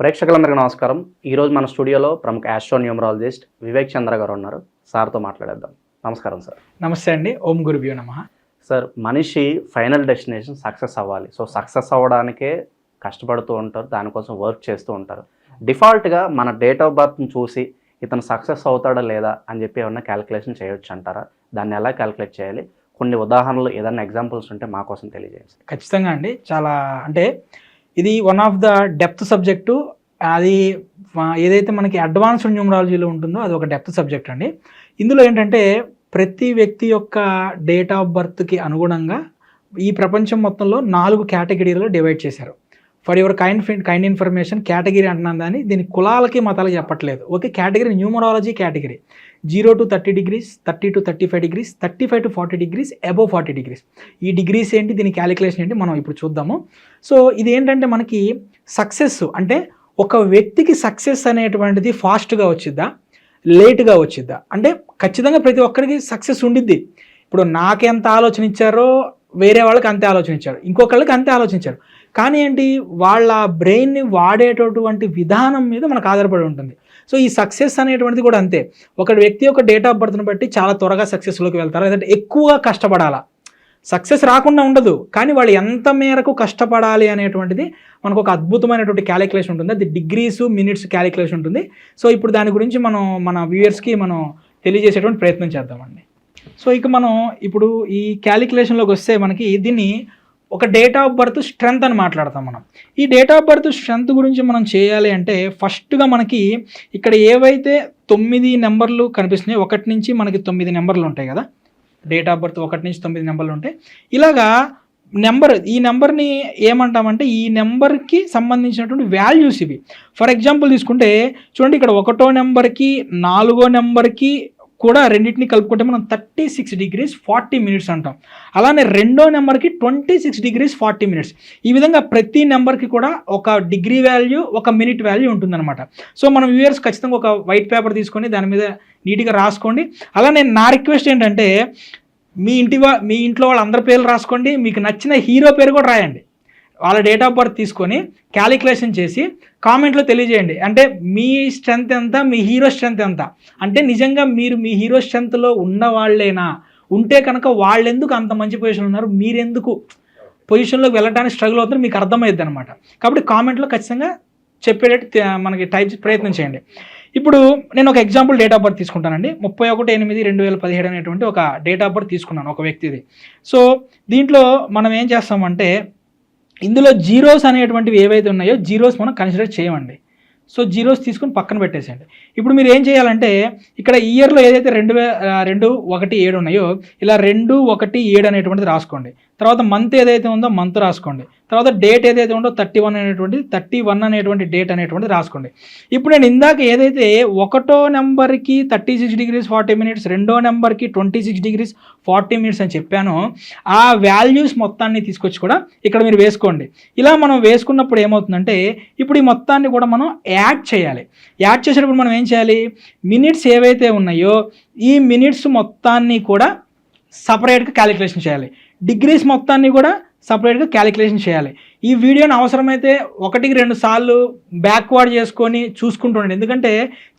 ప్రేక్షకులందరికీ నమస్కారం. ఈరోజు మన స్టూడియోలో ప్రముఖ ఆస్ట్రోన్యూమరాలజిస్ట్ వివేక్ చంద్ర గారు ఉన్నారు. సార్తో మాట్లాడేద్దాం. నమస్కారం సార్. నమస్తే అండి. ఓం గురుభ్యో నమ. సార్ మనిషి ఫైనల్ డెస్టినేషన్ సక్సెస్ అవ్వాలి. సో సక్సెస్ అవ్వడానికే కష్టపడుతూ ఉంటారు. దానికోసం వర్క్ చేస్తూ ఉంటారు. డిఫాల్ట్గా మన డేట్ ఆఫ్ బర్త్ని చూసి ఇతను సక్సెస్ అవుతాడా లేదా అని చెప్పి ఏమన్నా క్యాలిక్యులేషన్ చేయొచ్చు అంటారా? దాన్ని ఎలా క్యాలిక్యులేట్ చేయాలి? కొన్ని ఉదాహరణలు ఏదైనా ఎగ్జాంపుల్స్ ఉంటే మా కోసం తెలియజేయండి ఖచ్చితంగా అండి. చాలా అంటే ఇది one of the depth subject అది ఏదైతే మనకి అడ్వాన్స్డ్ న్యూమరాలజీలో ఉంటుందో అది ఒక డెప్త్ సబ్జెక్ట్ అండి. ఇందులో ఏంటంటే ప్రతి వ్యక్తి యొక్క డేట్ ఆఫ్ బర్త్కి అనుగుణంగా ఈ ప్రపంచం మొత్తంలో నాలుగు కేటగిరీలో డివైడ్ చేశారు. For your kind kind information category అంటున్నాను దాన్ని దీని కులాలకి మతాలకి చెప్పట్లేదు. Okay category numerology category zero to thirty degrees thirty to thirty five degrees thirty five to forty degrees above forty degrees. ఈ డిగ్రీస్ ఏంటి? దీని క్యాలిక్యులేషన్ ఏంటి? మనం ఇప్పుడు చూద్దాము. సో ఇది ఏంటంటే మనకి సక్సెస్ అంటే ఒక వ్యక్తికి సక్సెస్ అనేటువంటిది ఫాస్ట్గా వచ్చిద్దా? లేట్గా వచ్చిద్దా? అంటే ఖచ్చితంగా ప్రతి ఒక్కరికి సక్సెస్ ఉండిద్ది. ఇప్పుడు నాకెంత ఆలోచన ఇచ్చారో వేరే వాళ్ళకి అంతే ఆలోచన ఇచ్చారు. ఇంకొకళ్ళకి అంతే ఆలోచించారు కానీ ఏంటి? వాళ్ళ బ్రెయిన్ని వాడేటటువంటి విధానం మీద మనకు ఆధారపడి ఉంటుంది. సో ఈ సక్సెస్ అనేటువంటిది కూడా అంతే. ఒక వ్యక్తి యొక్క డేట్ ఆఫ్ బర్త్ని బట్టి చాలా త్వరగా సక్సెస్లోకి వెళ్తారు. లేదంటే ఎక్కువగా కష్టపడాలా. సక్సెస్ రాకుండా ఉండదు. కానీ వాళ్ళు ఎంత మేరకు కష్టపడాలి అనేటువంటిది మనకు ఒక అద్భుతమైనటువంటి క్యాలిక్యులేషన్ ఉంటుంది. అది డిగ్రీస్ మినిట్స్ క్యాలిక్యులేషన్ ఉంటుంది. సో ఇప్పుడు దాని గురించి మనం మన వ్యూయర్స్కి మనం తెలియజేసేటువంటి ప్రయత్నం చేద్దామండి. సో ఇక మనం ఇప్పుడు ఈ క్యాలిక్యులేషన్లోకి వస్తే మనకి దీన్ని ఒక డేట్ ఆఫ్ బర్త్ స్ట్రెంత్ అని మాట్లాడతాం మనం. ఈ డేట్ ఆఫ్ బర్త్ స్ట్రెంత్ గురించి మనం చేయాలి అంటే ఫస్ట్గా మనకి ఇక్కడ ఏవైతే తొమ్మిది నెంబర్లు కనిపిస్తున్నాయి ఒకటి నుంచి మనకి తొమ్మిది నెంబర్లు ఉంటాయి కదా. డేట్ ఆఫ్ బర్త్ ఒకటి నుంచి తొమ్మిది నెంబర్లు ఉంటాయి. ఇలాగా నెంబర్ ఈ నెంబర్ని ఏమంటామంటే ఈ నెంబర్కి సంబంధించినటువంటి వాల్యూస్ ఇవి. ఫర్ ఎగ్జాంపుల్ తీసుకుంటే చూడండి ఇక్కడ ఒకటో నెంబర్కి నాలుగో నెంబర్కి కూడా రెండింటిని కలుపుకుంటే మనం thirty six degrees forty minutes అంటాం. అలానే రెండో నెంబర్కి twenty six degrees forty minutes. ఈ విధంగా ప్రతి నెంబర్కి కూడా ఒక డిగ్రీ వాల్యూ ఒక మినిట్ వాల్యూ ఉంటుందన్నమాట. సో మనం వ్యూయర్స్ ఖచ్చితంగా ఒక వైట్ పేపర్ తీసుకొని దాని మీద నీట్గా రాసుకోండి. అలానే నా రిక్వెస్ట్ ఏంటంటే మీ ఇంటి మీ ఇంట్లో వాళ్ళందరి పేర్లు రాసుకోండి. మీకు నచ్చిన హీరో పేరు కూడా రాయండి. వాళ్ళ డేట్ ఆఫ్ బర్త్ తీసుకొని క్యాలిక్యులేషన్ చేసి కామెంట్లో తెలియజేయండి. అంటే మీ స్ట్రెంత్ ఎంత మీ హీరో స్ట్రెంత్ ఎంత? అంటే నిజంగా మీరు మీ హీరో స్ట్రెంత్లో ఉన్న వాళ్ళేనా? ఉంటే కనుక వాళ్ళెందుకు అంత మంచి పొజిషన్ ఉన్నారు? మీరెందుకు పొజిషన్లోకి వెళ్ళడానికి స్ట్రగుల్ అవుతారు మీకు అర్థమైద్ది అనమాట కాబట్టి కామెంట్లో ఖచ్చితంగా చెప్పేటట్టు మనకి టైప్ ప్రయత్నం చేయండి. ఇప్పుడు నేను ఒక ఎగ్జాంపుల్ డేట్ ఆఫ్ బర్త్ తీసుకుంటానండి. ముప్పై ఒకటి ఎనిమిది రెండు వేల పదిహేడు అనేటువంటి ఒక డేట్ ఆఫ్ బర్త్ తీసుకున్నాను ఒక వ్యక్తిది. సో దీంట్లో మనం ఏం చేస్తామంటే ఇందులో జీరోస్ అనేటువంటివి ఏవైతే ఉన్నాయో జీరోస్ మనం కన్సిడర్ చేయమండి. సో జీరోస్ తీసుకుని పక్కన పెట్టేసేయండి. ఇప్పుడు మీరు ఏం చేయాలంటే ఇక్కడ ఇయర్లో ఏదైతే రెండు వే రెండు ఒకటి ఏడు ఉన్నాయో ఇలా రెండు ఒకటి ఏడు అనేటువంటిది రాసుకోండి. తర్వాత మంత్ ఏదైతే ఉందో మంత్ రాసుకోండి. తర్వాత డేట్ ఏదైతే ఉందో థర్టీ వన్ అనేటువంటి థర్టీ వన్ అనేటువంటి డేట్ అనేటువంటి రాసుకోండి. ఇప్పుడు నేను ఇందాక ఏదైతే ఒకటో నెంబర్కి thirty six degrees forty minutes రెండో నెంబర్కి twenty six degrees forty minutes అని చెప్పానో ఆ వాల్యూస్ మొత్తాన్ని తీసుకొచ్చి కూడా ఇక్కడ మీరు వేసుకోండి. ఇలా మనం వేసుకున్నప్పుడు ఏమవుతుందంటే ఇప్పుడు ఈ మొత్తాన్ని కూడా మనం యాడ్ చేయాలి. యాడ్ చేసేటప్పుడు మనం ఏం చేయాలి? మినిట్స్ ఏవైతే ఉన్నాయో ఈ మినిట్స్ మొత్తాన్ని కూడా సపరేట్గా క్యాలిక్యులేషన్ చేయాలి. డిగ్రీస్ మొత్తాన్ని కూడా సపరేట్గా క్యాలిక్యులేషన్ చేయాలి. ఈ వీడియోని అవసరమైతే ఒకటికి రెండు సార్లు బ్యాక్వర్డ్ చేసుకొని చూసుకుంటుండండి ఎందుకంటే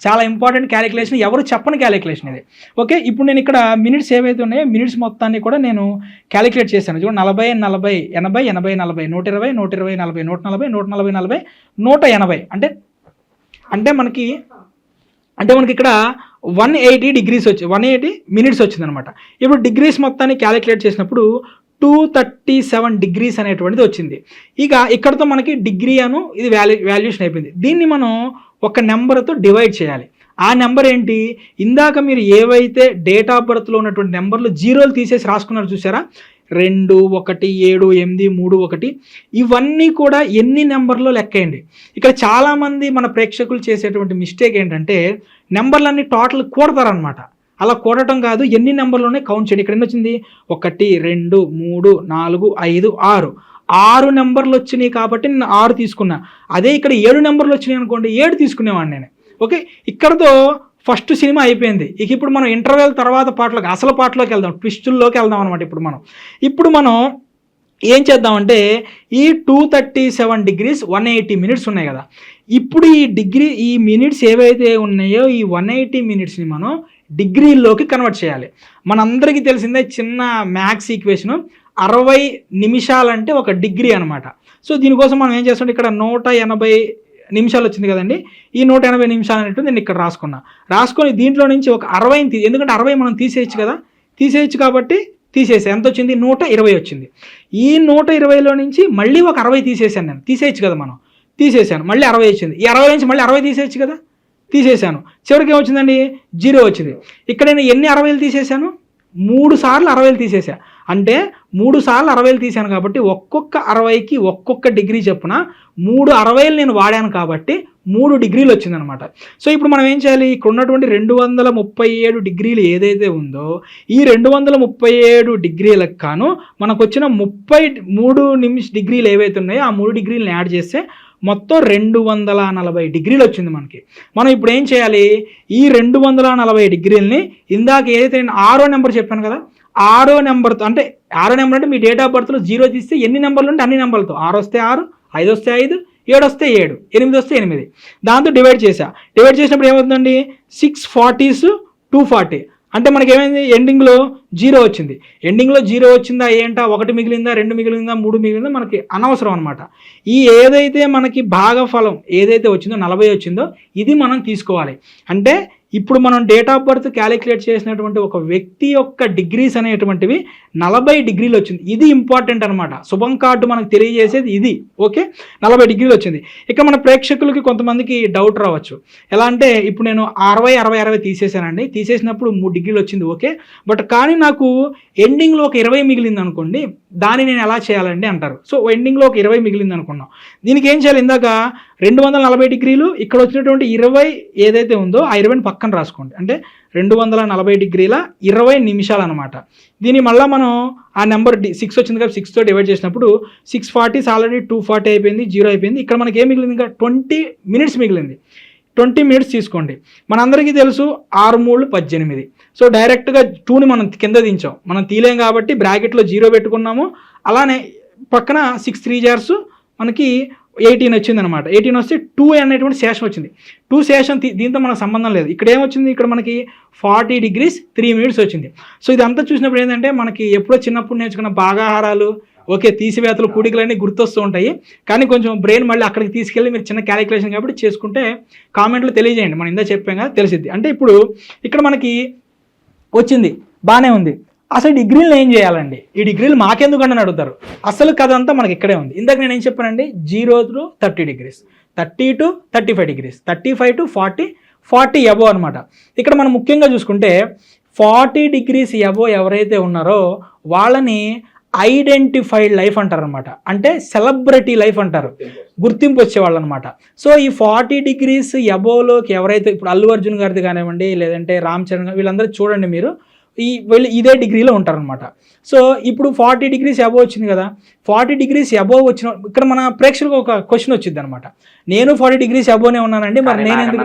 చాలా ఇంపార్టెంట్ క్యాలిక్యులేషన్ ఎవరు చెప్పని క్యాలిక్యులేషన్ ఇది. ఓకే ఇప్పుడు నేను ఇక్కడ మినిట్స్ ఏవైతే ఉన్నాయో మినిట్స్ మొత్తాన్ని కూడా నేను క్యాలిక్యులేట్ చేశాను. చూడండి నలభై నలభై ఎనభై ఎనభై నలభై నూట ఇరవై నూట ఇరవై నలభై నూట నలభై నూట నలభై నలభై నూట ఎనభై. అంటే అంటే మనకి అంటే మనకి ఇక్కడ వన్ ఎయిటీ డిగ్రీస్ వచ్చి వన్ ఎయిటీ మినిట్స్ వచ్చిందనమాట. ఇప్పుడు డిగ్రీస్ మొత్తాన్ని క్యాలిక్యులేట్ చేసినప్పుడు టూ థర్టీ సెవెన్ డిగ్రీస్ అనేటువంటిది వచ్చింది. ఇక ఇక్కడతో మనకి డిగ్రీ అను ఇది వాల్యూ వాల్యుయేషన్ అయిపోయింది. దీన్ని మనం ఒక నెంబర్తో డివైడ్ చేయాలి. ఆ నెంబర్ ఏంటి? ఇందాక మీరు ఏవైతే డేట్ ఆఫ్ బర్త్లో ఉన్నటువంటి నెంబర్లు జీరోలు తీసేసి రాసుకున్నారు చూసారా? రెండు ఒకటి ఏడు ఎనిమిది మూడు ఒకటి. ఇవన్నీ కూడా ఎన్ని నెంబర్లో లెక్కేయండి? ఇక్కడ చాలామంది మన ప్రేక్షకులు చేసేటువంటి మిస్టేక్ ఏంటంటే నెంబర్లన్నీ టోటల్ కూడతారనమాట అలా కూడటం కాదు ఎన్ని నెంబర్లోనే కౌంట్ చేయండి. ఇక్కడ ఎన్ని వచ్చింది ఒకటి రెండు మూడు నాలుగు ఐదు ఆరు. ఆరు నెంబర్లు వచ్చినాయి కాబట్టి నేను ఆరు తీసుకున్నా. అదే ఇక్కడ ఏడు నెంబర్లు వచ్చినాయి అనుకోండి ఏడు తీసుకునేవాడిని నేను. ఓకే? ఇక్కడతో ఫస్ట్ సినిమా అయిపోయింది. ఇక ఇప్పుడు మనం ఇంటర్వెల్ తర్వాత పాటలకు అసలు పాటలోకి వెళ్దాం. ట్విస్టుల్లోకి వెళ్దాం అనమాట ఇప్పుడు మనం. ఇప్పుడు మనం ఏం చేద్దామంటే ఈ two thirty seven degrees one eighty minutes ఉన్నాయి కదా. ఇప్పుడు ఈ డిగ్రీ ఈ మినిట్స్ ఏవైతే ఉన్నాయో ఈ వన్ ఎయిటీ మినిట్స్ని మనం డిగ్రీల్లోకి కన్వర్ట్ చేయాలి. మనందరికీ తెలిసిందే చిన్న మ్యాథ్స్ ఈక్వేషన్ అరవై నిమిషాలంటే ఒక డిగ్రీ అనమాట సో దీనికోసం మనం ఏం చేస్తాం ఇక్కడ నూట ఎనభై నిమిషాలు వచ్చింది కదండి. ఈ నూట ఎనభై నిమిషాలు అనేటువంటి నేను ఇక్కడ రాసుకున్నా. రాసుకొని దీంట్లో నుంచి ఒక అరవైని ఎందుకంటే అరవై మనం తీసేయచ్చు కదా? తీసేయచ్చు కాబట్టి తీసేసా. ఎంత వచ్చింది? నూట ఇరవై వచ్చింది. ఈ నూట ఇరవైలో నుంచి మళ్ళీ ఒక అరవై తీసేసాను నేను. తీసేయచ్చు కదా మనం? తీసేసాను మళ్ళీ అరవై వచ్చింది. ఈ అరవై నుంచి మళ్ళీ అరవై తీసేయచ్చు కదా? తీసేశాను. చివరికి ఏమొచ్చిందండి? జీరో వచ్చింది. ఇక్కడ నేను ఎన్ని అరవైలు తీసేశాను? మూడు సార్లు అరవైలు తీసేసా అంటే మూడు సార్లు అరవైలు తీశాను కాబట్టి ఒక్కొక్క అరవైకి ఒక్కొక్క డిగ్రీ చొప్పున మూడు అరవైలు నేను వాడాను కాబట్టి మూడు డిగ్రీలు వచ్చిందనమాట. సో ఇప్పుడు మనం ఏం చేయాలి? ఇక్కడ ఉన్నటువంటి రెండు వందల ముప్పై ఏడు డిగ్రీలు ఏదైతే ఉందో ఈ రెండు వందల ముప్పై ఏడు డిగ్రీలకు కాను మనకు వచ్చిన ముప్పై మూడు నిమిష డిగ్రీలు ఏవైతే ఉన్నాయో ఆ మూడు డిగ్రీలను యాడ్ చేస్తే మొత్తం రెండు వందల నలభై డిగ్రీలు వచ్చింది మనకి. మనం ఇప్పుడు ఏం చేయాలి? ఈ రెండు వందల నలభై డిగ్రీలని ఇందాక ఏదైతే నేను ఆరో నెంబర్ చెప్పాను కదా ఆరో నెంబర్తో అంటే ఆరో నెంబర్ అంటే మీ డేట్ ఆఫ్ బర్త్లో జీరో తీస్తే ఎన్ని నెంబర్లు ఉంటే అన్ని నెంబర్లతో? ఆరు వస్తే ఆరు ఐదు వస్తే ఐదు ఏడు వస్తే ఏడు ఎనిమిది వస్తే ఎనిమిది. దాంతో డివైడ్ చేసా డివైడ్ చేసినప్పుడు ఏమవుతుందండి? Six forties two forty. అంటే మనకి ఏమైంది ఎండింగ్లో జీరో వచ్చింది. ఎండింగ్లో జీరో వచ్చిందా ఏంటా? ఒకటి మిగిలిందా? రెండు మిగిలిందా? మూడు మిగిలిందా? మనకి అనవసరం అనమాట ఈ ఏదైతే మనకి భాగఫలం ఏదైతే వచ్చిందో నలభై వచ్చిందో ఇది మనం తీసుకోవాలి. అంటే ఇప్పుడు మనం డేట్ ఆఫ్ బర్త్ క్యాలిక్యులేట్ చేసినటువంటి ఒక వ్యక్తి యొక్క డిగ్రీస్ అనేటువంటివి నలభై డిగ్రీలు వచ్చింది. ఇది ఇంపార్టెంట్ అనమాట శుభం కార్డు మనకు తెలియజేసేది ఇది. ఓకే నలభై డిగ్రీలు వచ్చింది. ఇక మన ప్రేక్షకులకి కొంతమందికి డౌట్ రావచ్చు. ఎలా అంటే ఇప్పుడు నేను అరవై అరవై అరవై తీసేసానండి తీసేసినప్పుడు మూడు డిగ్రీలు వచ్చింది. ఓకే బట్ కానీ నాకు ఎండింగ్లో ఒక ఇరవై మిగిలింది అనుకోండి దాన్ని నేను ఎలా చేయాలండి అంటారు. సో ఎండింగ్లో ఒక ఇరవై మిగిలింది అనుకున్నాం. దీనికి ఏం చేయాలి? ఇందాక రెండు వందల నలభై డిగ్రీలు ఇక్కడ వచ్చినటువంటి ఇరవై ఏదైతే ఉందో ఆ ఇరవైని పక్కన రాసుకోండి. అంటే రెండు వందల నలభై డిగ్రీల ఇరవై నిమిషాలు అనమాట దీన్ని మళ్ళీ మనం ఆ నెంబర్ డి సిక్స్ వచ్చింది కాబట్టి సిక్స్తో డివైడ్ చేసినప్పుడు six forties already two forty అయిపోయింది జీరో అయిపోయింది. ఇక్కడ మనకి ఏం మిగిలింది ఇంకా? ట్వంటీ మినిట్స్ మిగిలింది. ట్వంటీ మినిట్స్ తీసుకోండి. మనందరికీ తెలుసు ఆరు మూడు పద్దెనిమిది. సో డైరెక్ట్గా టూని మనం కింద దించాం. మనం తీలేం కాబట్టి బ్రాకెట్లో జీరో పెట్టుకున్నాము. అలానే పక్కన సిక్స్ త్రీ జార్స్ మనకి ఎయిటీన్ వచ్చింది అనమాట ఎయిటీన్ వస్తే టూ అనేటువంటి శేషం వచ్చింది. టూ శేషం దీంతో మనకు సంబంధం లేదు. ఇక్కడ ఏమొచ్చింది? ఇక్కడ మనకి ఫార్టీ డిగ్రీస్ త్రీ మినిట్స్ వచ్చింది. సో ఇదంతా చూసినప్పుడు ఏంటంటే మనకి ఎప్పుడో చిన్నప్పుడు నేర్చుకున్న భాగాహారాలు ఓకే తీసివేతలు కూడికలన్నీ గుర్తొస్తూ ఉంటాయి. కానీ కొంచెం బ్రెయిన్ మళ్ళీ అక్కడికి తీసుకెళ్ళి మీరు చిన్న క్యాలిక్యులేషన్ కాబట్టి చేసుకుంటే కామెంట్లో తెలియజేయండి. మనం ఇందా చెప్పాం కదా తెలిసిద్ది. అంటే ఇప్పుడు ఇక్కడ మనకి వచ్చింది. బాగానే ఉంది. అసలు డిగ్రీలు ఏం చేయాలండి? ఈ డిగ్రీలు మాకెందుకండి అని అడుగుతారు. అసలు కథ అంతా మనకి ఇక్కడే ఉంది. ఇందాక నేను ఏం చెప్పానండి? Zero to thirty degrees. Thirty to thirty five degrees. Thirty five to forty forty above అనమాట ఇక్కడ మనం ముఖ్యంగా చూసుకుంటే ఫార్టీ డిగ్రీస్ ఎబో ఎవరైతే ఉన్నారో వాళ్ళని ఐడెంటిఫైడ్ లైఫ్ అంటారు అనమాట అంటే సెలబ్రిటీ లైఫ్ అంటారు. గుర్తింపు వచ్చేవాళ్ళు అనమాట సో ఈ ఫార్టీ డిగ్రీస్ ఎబోలోకి ఎవరైతే ఇప్పుడు అల్లు అర్జున్ గారిది కానివ్వండి లేదంటే రామ్ చరణ్ వీళ్ళందరూ చూడండి మీరు. ఈ వీళ్ళు ఇదే డిగ్రీలో ఉంటారనమాట సో ఇప్పుడు ఫార్టీ డిగ్రీస్ అబోవ్ వచ్చింది కదా ఫార్టీ డిగ్రీస్ అబోవ్ వచ్చిన ఇక్కడ మన ప్రేక్షకులకు ఒక క్వశ్చన్ వచ్చింది అనమాట నేను ఫార్టీ డిగ్రీస్ అబోవ్నే ఉన్నానండి మరి నేను అనుకుంటా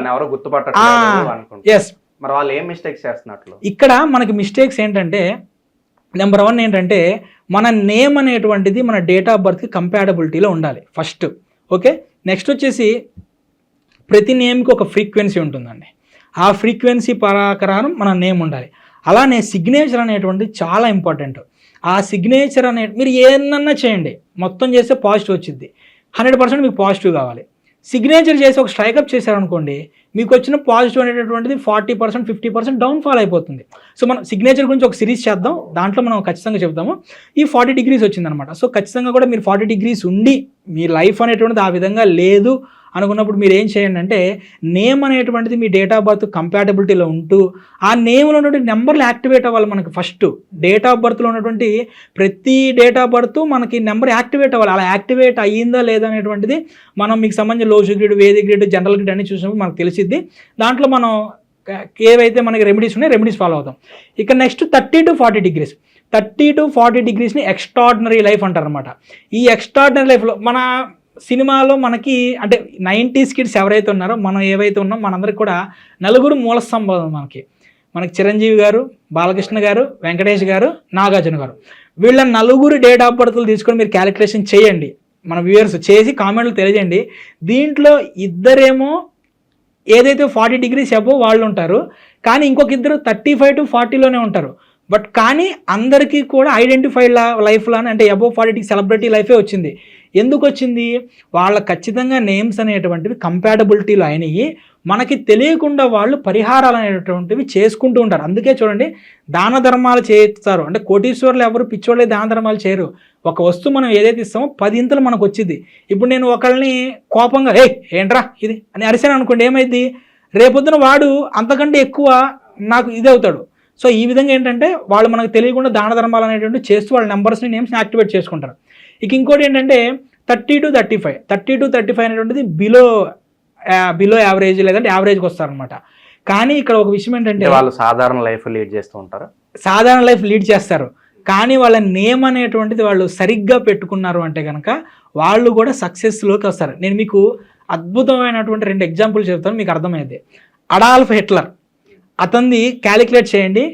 ఎస్ మరి వాళ్ళు ఏం మిస్టేక్స్ చేస్తున్నట్లు? ఇక్కడ మనకి మిస్టేక్స్ ఏంటంటే నెంబర్ వన్ ఏంటంటే మన నేమ్ అనేటువంటిది మన డేట్ ఆఫ్ బర్త్కి కంపాటబిలిటీలో ఉండాలి ఫస్ట్ ఓకే నెక్స్ట్ వచ్చేసి ప్రతి నేమ్కి ఒక ఫ్రీక్వెన్సీ ఉంటుందండి. ఆ ఫ్రీక్వెన్సీ ప్రకారం మన నేమ్ ఉండాలి. అలానే సిగ్నేచర్ అనేటువంటి చాలా ఇంపార్టెంట్ ఆ సిగ్నేచర్ అనే మీరు ఏమన్నా చేయండి. మొత్తం చేస్తే పాజిటివ్ వచ్చింది హండ్రెడ్ పర్సెంట్ మీకు పాజిటివ్ కావాలి. సిగ్నేచర్ చేసి ఒక స్ట్రైకప్ చేశారనుకోండి మీకు వచ్చిన పాజిటివ్ అనేటటువంటిది forty percent fifty percent downfall అయిపోతుంది. సో మనం సిగ్నేచర్ గురించి ఒక సిరీస్ చేద్దాం. దాంట్లో మనం ఖచ్చితంగా చెప్తాము ఈ ఫార్టీ డిగ్రీస్ వచ్చిందనమాట. సో ఖచ్చితంగా కూడా మీరు ఫార్టీ డిగ్రీస్ ఉండి మీ లైఫ్ అనేటువంటిది ఆ విధంగా లేదు. అనుకున్నప్పుడు మీరు ఏం చేయండి అంటే నేమ్ అనేటువంటిది మీ డేట్ ఆఫ్ బర్త్ కంపాటబిలిటీలో ఉంటూ ఆ నేమ్లో ఉన్నటువంటి నెంబర్లు యాక్టివేట్ అవ్వాలి మనకి ఫస్ట్ డేట్ ఆఫ్ బర్త్లో ఉన్నటువంటి ప్రతి డేట్ ఆఫ్ బర్త్ మనకి నెంబర్ యాక్టివేట్ అవ్వాలి. అలా యాక్టివేట్ అయ్యిందా లేదా అనేటువంటిది మనం మీకు సంబంధించిన Lo Shu grade Vedic grade general grade అన్ని చూసినప్పుడు మనకు తెలిసిద్ది. దాంట్లో మనం ఏవైతే మనకి రెమెడీస్ ఉన్నాయో రెమెడీస్ ఫాలో అవుతాం. ఇక next thirty to forty degrees thirty to forty డిగ్రీస్ని extraordinary life అంటారనమాట ఈ ఎక్స్ట్రాడినరీ లైఫ్లో మన సినిమాలో మనకి అంటే నైంటీస్ కిడ్స్ ఎవరైతే ఉన్నారో మనం ఏవైతే ఉన్నాం మనందరికి కూడా నలుగురు మూల స్తంభం మనకి. మనకి చిరంజీవి గారు బాలకృష్ణ గారు వెంకటేష్ గారు నాగార్జున గారు. వీళ్ళ నలుగురు డేట్ ఆఫ్ బర్త్లు తీసుకొని మీరు క్యాలిక్యులేషన్ చేయండి. మన వ్యూయర్స్ చేసి కామెంట్లు తెలియజేయండి. దీంట్లో ఇద్దరేమో ఏదైతే ఫార్టీ డిగ్రీస్ అబో వాళ్ళు ఉంటారు కానీ ఇంకొక ఇద్దరు థర్టీ ఫైవ్ టు ఫార్టీలోనే ఉంటారు. బట్ కానీ అందరికీ కూడా ఐడెంటిఫైడ్ లైఫ్లో అంటే అబోవ్ ఫార్టీ సెలబ్రిటీ లైఫే వచ్చింది. ఎందుకు వచ్చింది? వాళ్ళ ఖచ్చితంగా నేమ్స్ అనేటువంటివి కంపాటబిలిటీలు అయినవి మనకి తెలియకుండా వాళ్ళు పరిహారాలు అనేటువంటివి చేసుకుంటూ ఉంటారు. అందుకే చూడండి దాన ధర్మాలు చేస్తారు. అంటే కోటీశ్వర్లు ఎవరు? పిచ్చోళ్ళే దాన ధర్మాలు చేయరు. ఒక వస్తువు మనం ఏదైతే ఇస్తామో పది ఇంతలు మనకు వచ్చింది. ఇప్పుడు నేను ఒకళ్ళని కోపంగా ఏ ఏంట్రా ఇది? అని అరిశాను అనుకోండి ఏమైంది? రేపొద్దున వాడు అంతకంటే ఎక్కువ నాకు ఇది అవుతాడు. సో ఈ విధంగా ఏంటంటే వాళ్ళు మనకు తెలియకుండా దాన ధర్మాలు అనేటువంటి చేస్తూ వాళ్ళ నెంబర్స్ని నేమ్స్ని యాక్టివేట్ చేసుకుంటారు. ఇక ఇంకోటి ఏంటంటే thirty to thirty five. Thirty to thirty five అనేటువంటిది బిలో బిలో యావరేజ్ లేదంటే యావరేజ్కి వస్తారనమాట కానీ ఇక్కడ ఒక విషయం ఏంటంటే వాళ్ళు సాధారణ లైఫ్ లీడ్ చేస్తూ ఉంటారు? సాధారణ లైఫ్ లీడ్ చేస్తారు. కానీ వాళ్ళ నేమ్ అనేటువంటిది వాళ్ళు సరిగ్గా పెట్టుకున్నారు అంటే కనుక వాళ్ళు కూడా సక్సెస్లోకి వస్తారు. నేను మీకు అద్భుతమైనటువంటి రెండు ఎగ్జాంపుల్ చెప్తాను మీకు అర్థమైంది అడాల్ఫ్ హిట్లర్. అతనిది క్యాలిక్యులేట్ చేయండి.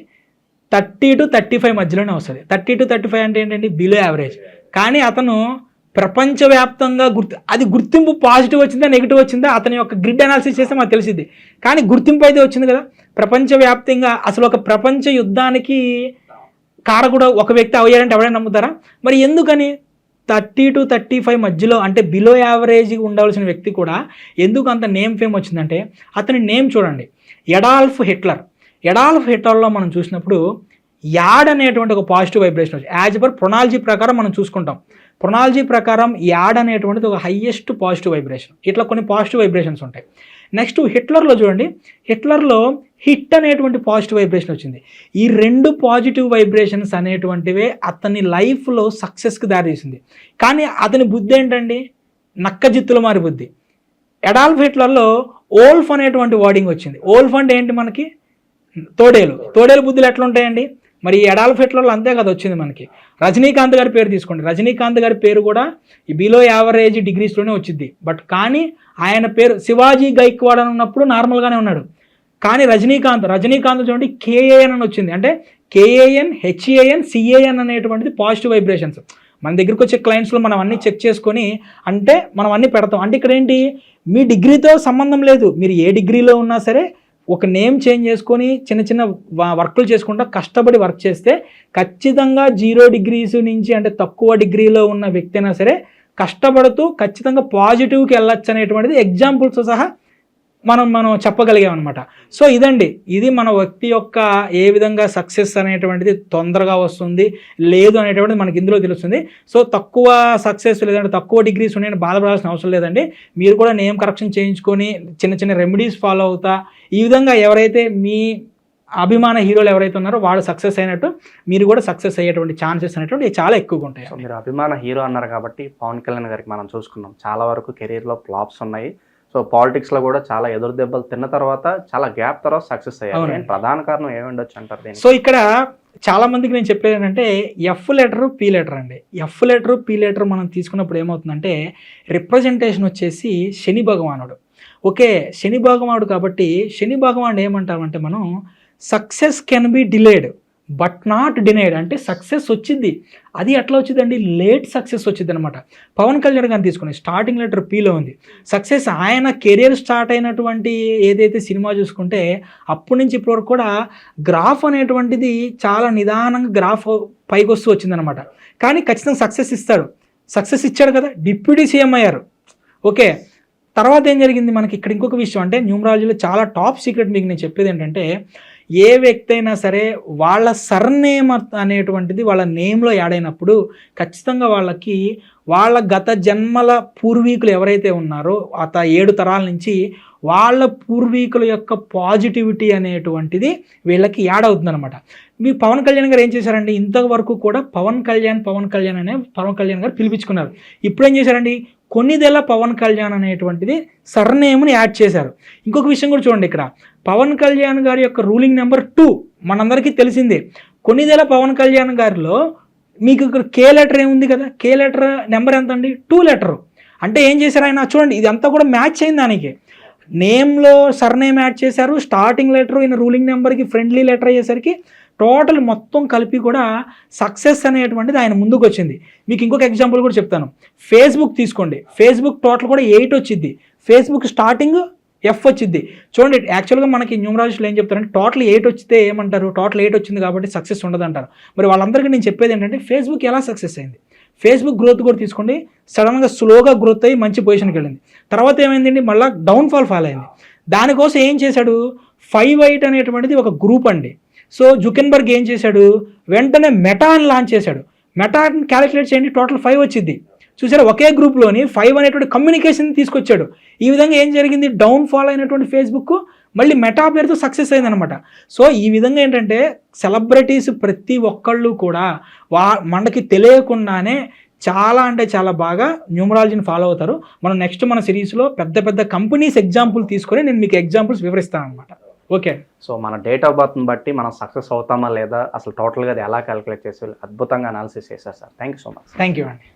థర్టీ టు థర్టీ ఫైవ్ మధ్యలోనే వస్తుంది. థర్టీ టు థర్టీ ఫైవ్ అంటే ఏంటంటే బిలో యావరేజ్ కానీ అతను ప్రపంచవ్యాప్తంగా గుర్తు అది గుర్తింపు పాజిటివ్ వచ్చిందా నెగిటివ్ వచ్చిందా అతని యొక్క గ్రిడ్ అనాలిసిస్ చేస్తే మాకు తెలిసింది కానీ గుర్తింపు అయితే వచ్చింది కదా. ప్రపంచవ్యాప్తంగా అసలు ఒక ప్రపంచ యుద్ధానికి కారకుడు ఒక వ్యక్తి అయ్యారంటే ఎవరైనా నమ్ముతారా? మరి ఎందుకని థర్టీ టు థర్టీ ఫైవ్ మధ్యలో అంటే బిలో యావరేజ్ ఉండవలసిన వ్యక్తి కూడా ఎందుకు అంత నేమ్ ఫేమ్ వచ్చిందంటే అతని నేమ్ చూడండి. Adolf Hitler. ఎడాల్ఫ్ హిట్లర్లో మనం చూసినప్పుడు యాడ్ అనేటువంటి ఒక పాజిటివ్ వైబ్రేషన్ వచ్చి యాజ్ పర్ ప్రొనాలజీ ప్రకారం మనం చూసుకుంటాం. ప్రొనాలజీ ప్రకారం యాడ్ అనేటువంటిది ఒక హయ్యెస్ట్ పాజిటివ్ వైబ్రేషన్. ఇట్లా కొన్ని పాజిటివ్ వైబ్రేషన్స్ ఉంటాయి. నెక్స్ట్ హిట్లర్లో చూడండి. హిట్లర్లో హిట్ అనేటువంటి పాజిటివ్ వైబ్రేషన్ వచ్చింది. ఈ రెండు పాజిటివ్ వైబ్రేషన్స్ అనేటువంటివే అతని లైఫ్లో సక్సెస్కి దారితీసింది. కానీ అతని బుద్ధి ఏంటండి? నక్కజిత్తుల మారి బుద్ధి. ఎడాల్ఫ్ హిట్లర్లో ఓల్ఫ్ అనేటువంటి వర్డింగ్ వచ్చింది. ఓల్ఫ్ అంటే ఏంటి మనకి? తోడేలు. తోడేలు బుద్ధులు ఎట్లా ఉంటాయండి మరి ఈ అంతే కదా వచ్చింది మనకి. రజనీకాంత్ గారి పేరు తీసుకోండి. రజనీకాంత్ గారి పేరు కూడా ఈ బిలో యావరేజ్ డిగ్రీస్లోనే వచ్చింది బట్ కానీ ఆయన పేరు శివాజీ గైక్వాడ్ అని ఉన్నప్పుడు నార్మల్గానే ఉన్నాడు. కానీ రజనీకాంత్ రజనీకాంత్ చూడండి కేఏఎన్ అని వచ్చింది. అంటే K A N H A N C A N అనేటువంటిది పాజిటివ్ వైబ్రేషన్స్ మన దగ్గరికి వచ్చే క్లయింట్స్లో మనం అన్ని చెక్ చేసుకొని అంటే మనం అన్ని పెడతాం. అంటే ఇక్కడ ఏంటి? మీ డిగ్రీతో సంబంధం లేదు. మీరు ఏ డిగ్రీలో ఉన్నా సరే ఒక నేమ్ చేంజ్ చేసుకొని చిన్న చిన్న వర్క్లు వర్కులు చేసుకుంటా కష్టపడి వర్క్ చేస్తే ఖచ్చితంగా జీరో డిగ్రీస్ నుంచి అంటే తక్కువ డిగ్రీలో ఉన్న వ్యక్తి అయినా సరే కష్టపడుతూ ఖచ్చితంగా పాజిటివ్కి వెళ్ళొచ్చు అనేటువంటిది ఎగ్జాంపుల్స్ సహా మనం మనం చెప్పగలిగాం అనమాట సో ఇదండి. ఇది మన వ్యక్తి యొక్క ఏ విధంగా సక్సెస్ అనేటువంటిది తొందరగా వస్తుంది లేదు అనేటువంటిది మనకి ఇందులో తెలుస్తుంది. సో తక్కువ సక్సెస్ లేదంటే తక్కువ డిగ్రీస్ ఉన్నాయని బాధపడాల్సిన అవసరం లేదండి. మీరు కూడా నేమ్ కరెక్షన్ చేయించుకొని చిన్న చిన్న రెమెడీస్ ఫాలో అవుతా. ఈ విధంగా ఎవరైతే మీ అభిమాన హీరోలు ఎవరైతే ఉన్నారో వాళ్ళు సక్సెస్ అయినట్టు మీరు కూడా సక్సెస్ అయ్యేటువంటి ఛాన్సెస్ అనేటువంటి చాలా ఎక్కువగా ఉంటాయి సో మీరు అభిమాన హీరో అన్నారు కాబట్టి పవన్ కళ్యాణ్ గారికి మనం చూసుకున్నాం. చాలా వరకు కెరీర్లో ఫ్లాప్స్ ఉన్నాయి. సో పాలిటిక్స్లో కూడా చాలా ఎదురు దెబ్బలు తిన్న తర్వాత చాలా గ్యాప్ తర్వాత సక్సెస్ అయ్యారు. ఏంటి ప్రధాన కారణం ఏమి ఉండొచ్చు అంటారు సో ఇక్కడ చాలా మందికి నేను చెప్పేది ఏంటంటే ఎఫ్ లెటర్ పి లెటర్ అండి. ఎఫ్ లెటర్ పి లెటర్ మనం తీసుకున్నప్పుడు ఏమవుతుందంటే రిప్రజెంటేషన్ వచ్చేసి శని భగవానుడు. ఓకే శని భగవానుడు కాబట్టి శని భగవానుడు ఏమంటామంటే మనం success can be delayed but not denied. అంటే సక్సెస్ వచ్చింది. అది ఎట్లా వచ్చిందండి? లేట్ సక్సెస్ వచ్చింది అనమాట పవన్ కళ్యాణ్ గారిని తీసుకుని స్టార్టింగ్ లెటర్ పీలో ఉంది. సక్సెస్ ఆయన కెరియర్ స్టార్ట్ అయినటువంటి ఏదైతే సినిమా చూసుకుంటే అప్పటి నుంచి ఇప్పటివరకు కూడా గ్రాఫ్ అనేటువంటిది చాలా నిదానంగా గ్రాఫ్ పైకి వస్తూ వచ్చిందనమాట కానీ ఖచ్చితంగా సక్సెస్ ఇస్తాడు. సక్సెస్ ఇచ్చాడు కదా? డిప్యూటీ సీఎం అయ్యారు. ఓకే. తర్వాత ఏం జరిగింది మనకి? ఇక్కడ ఇంకొక విషయం. అంటే న్యూమరాలజీలో చాలా టాప్ సీక్రెట్ మీకు నేను చెప్పేది ఏంటంటే ఏ వ్యక్తి అయినా సరే వాళ్ళ సర్నేమ్ అనేటువంటిది వాళ్ళ నేమ్లో యాడ్ అయినప్పుడు ఖచ్చితంగా వాళ్ళకి వాళ్ళ గత జన్మల పూర్వీకులు ఎవరైతే ఉన్నారో అత ఏడు తరాల నుంచి వాళ్ళ పూర్వీకుల యొక్క పాజిటివిటీ అనేటువంటిది వీళ్ళకి యాడ్ అవుతుందన్నమాట. మీ పవన్ కళ్యాణ్ గారు ఏం చేశారండి? ఇంతవరకు కూడా పవన్ కళ్యాణ్ పవన్ కళ్యాణ్ అనే పవన్ కళ్యాణ్ గారు పిలిపించుకున్నారు. ఇప్పుడు ఏం చేశారండి? కొన్నిదేళ్ళ పవన్ కళ్యాణ్ అనేటువంటిది సర్నేమ్ని యాడ్ చేశారు. ఇంకొక విషయం కూడా చూడండి ఇక్కడ. పవన్ కళ్యాణ్ గారి యొక్క రూలింగ్ నెంబర్ టూ మనందరికీ తెలిసిందే. కొన్నిదెల పవన్ కళ్యాణ్ గారిలో మీకు ఇక్కడ కే లెటర్ ఏముంది కదా? కే లెటర్ నెంబర్ ఎంత అండి టూ లెటర్. అంటే ఏం చేశారు ఆయన? చూడండి ఇది అంతా కూడా మ్యాచ్ అయింది దానికి. నేమ్లో సర్నేమ్ యాడ్ చేశారు. స్టార్టింగ్ లెటర్ ఈయన రూలింగ్ నెంబర్కి ఫ్రెండ్లీ లెటర్ అయ్యేసరికి టోటల్ మొత్తం కలిపి కూడా సక్సెస్ అనేటువంటిది ఆయన ముందుకు వచ్చింది మీకు ఇంకొక ఎగ్జాంపుల్ కూడా చెప్తాను. ఫేస్బుక్ తీసుకోండి. ఫేస్బుక్ టోటల్ కూడా ఎయిట్ వచ్చింది ఫేస్బుక్ స్టార్టింగ్ ఎఫ్ వచ్చింది చూడండి యాక్చువల్గా మనకి న్యూమరాలజీలో ఏం చెప్తారంటే టోటల్ ఎయిట్ వచ్చితే ఏమంటారు? టోటల్ ఎయిట్ వచ్చింది కాబట్టి సక్సెస్ ఉండదు అంటారు మరి వాళ్ళందరికీ నేను చెప్పేది ఏంటంటే ఫేస్బుక్ ఎలా సక్సెస్ అయింది? ఫేస్బుక్ గ్రోత్ కూడా తీసుకోండి. సడన్గా స్లోగా గ్రోత్ అయ్యి మంచి పొజిషన్కి వెళ్ళింది. తర్వాత ఏమైందండి? మళ్ళీ డౌన్ఫాల్ ఫాల్ అయింది. దానికోసం ఏం చేశాడు? ఫైవ్ ఎయిట్ అనేటువంటిది ఒక గ్రూప్ అండి. సో జుకెన్బర్గ్ ఏం చేశాడు? వెంటనే మెటా అని లాంచ్ చేశాడు. మెటా క్యాలిక్యులేట్ చేయండి టోటల్ ఫైవ్ వచ్చింది. చూసారా ఒకే గ్రూప్లోని ఫైవ్ అనేటువంటి కమ్యూనికేషన్ తీసుకొచ్చాడు. ఈ విధంగా ఏం జరిగింది? డౌన్ ఫాల్ అయినటువంటి ఫేస్బుక్ మళ్ళీ మెటా పేరుతో సక్సెస్ అయిందనమాట సో ఈ విధంగా ఏంటంటే సెలబ్రిటీస్ ప్రతి ఒక్కళ్ళు కూడా వా మనకి తెలియకుండానే చాలా అంటే చాలా బాగా న్యూమరాలజీని ఫాలో అవుతారు. మనం నెక్స్ట్ మన సిరీస్లో పెద్ద పెద్ద కంపెనీస్ ఎగ్జాంపుల్ తీసుకొని నేను మీకు ఎగ్జాంపుల్స్ వివరిస్తాను అనమాట ఓకే. సో మన డేట్ ఆఫ్ బర్త్ని బట్టి మనం సక్సెస్ అవుతామా లేదా అసలు టోటల్గా అది ఎలా క్యాలిక్యులేట్ చేసి అద్భుతంగా అనాలిసిస్ చేశారు sir. Thank you so much. Thank you అండి.